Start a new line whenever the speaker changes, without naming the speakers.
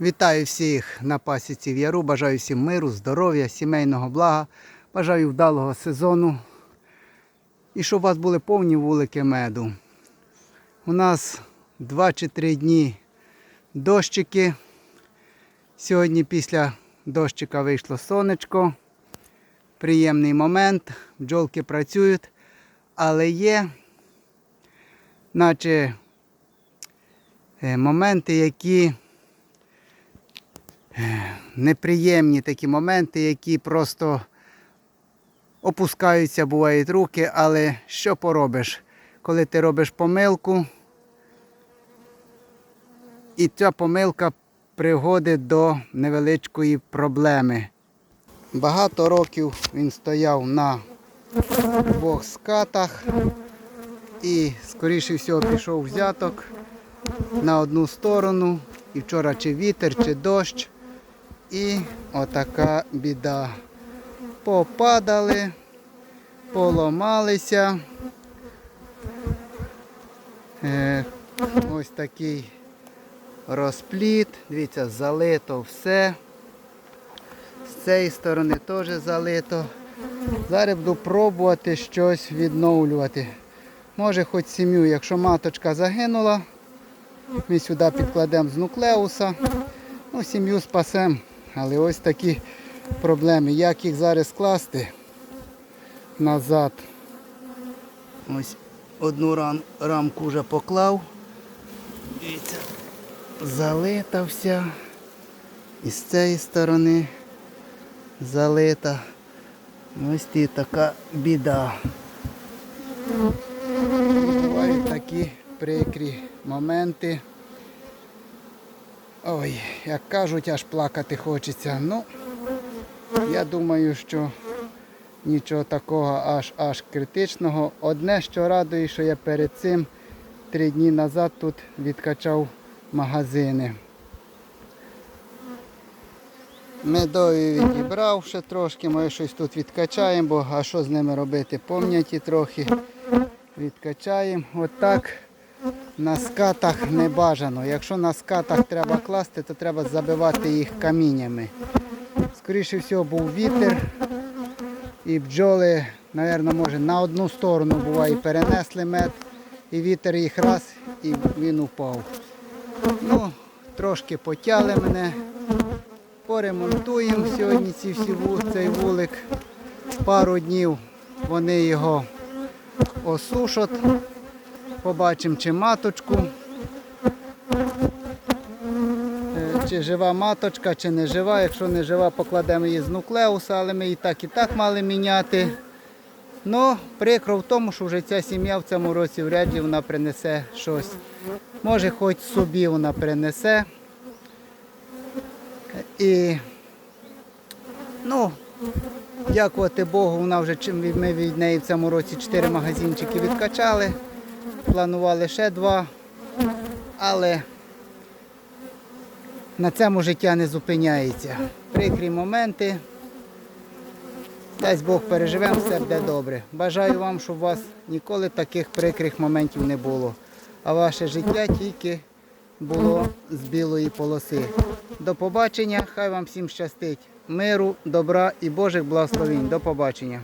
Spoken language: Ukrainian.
Вітаю всіх на пасіці в Яру. Бажаю всім миру, здоров'я, сімейного блага. Бажаю вдалого сезону. І щоб у вас були повні вулики меду. У нас 2 чи 3 дні дощики. Сьогодні після дощика вийшло сонечко. Приємний момент. Бджолки працюють, але є, наче е, моменти, які неприємні такі моменти, які просто опускаються, бувають руки, але що поробиш, коли ти робиш помилку, і ця помилка приводить до невеличкої проблеми. Багато років він стояв на двох скатах і, скоріше всього, пішов взяток на одну сторону. І вчора чи вітер, чи дощ. І отака біда. Попадали, поламалися. Е, ось такий розпліт. Дивіться, залито все. З цієї сторони теж залито. Зараз буду пробувати щось відновлювати. Може хоч сім'ю, якщо маточка загинула, ми сюди підкладемо з нуклеуса. Ну, сім'ю спасемо. Але ось такі проблеми. Як їх зараз скласти назад? Ось одну рам, рамку вже поклав. Дивіться, залита вся. І з цієї сторони залита. Ось і така біда. Бувають такі прикрі моменти. Ой, як кажуть, аж плакати хочеться. Ну, я думаю, що нічого такого аж аж критичного. Одне, що радує, що я перед цим три дні назад тут відкачав магазини. Медові відібрав ще трошки, може щось тут відкачаємо, бо а що з ними робити? Помняті трохи. Відкачаємо. Отак. На скатах не бажано. Якщо на скатах треба класти, то треба забивати їх каміннями. Скоріше всього був вітер. І бджоли, мабуть, може на одну сторону буває перенесли мед. І вітер їх раз і він упав. Ну, трошки потяли мене. Поремонтуємо сьогодні ці всі цей вулик. Пару днів вони його осушать. Побачимо, чи маточку, е, чи жива маточка, чи не жива. Якщо не жива, покладемо її з нуклеуса, але ми її так і так мали міняти. Ну, прикро в тому, що вже ця сім'я в цьому році вряд ли вона принесе щось. Може, хоч собі вона принесе. І ну, дякувати Богу, вона вже ми від неї в цьому році 4 магазинчики відкачали. Планували ще два, але на цьому життя не зупиняється. Прикрі моменти. Дасть Бог переживемо, все буде добре. Бажаю вам, щоб у вас ніколи таких прикрих моментів не було. А ваше життя тільки було з білої полоси. До побачення, хай вам всім щастить. Миру, добра і Божих благословень. До побачення.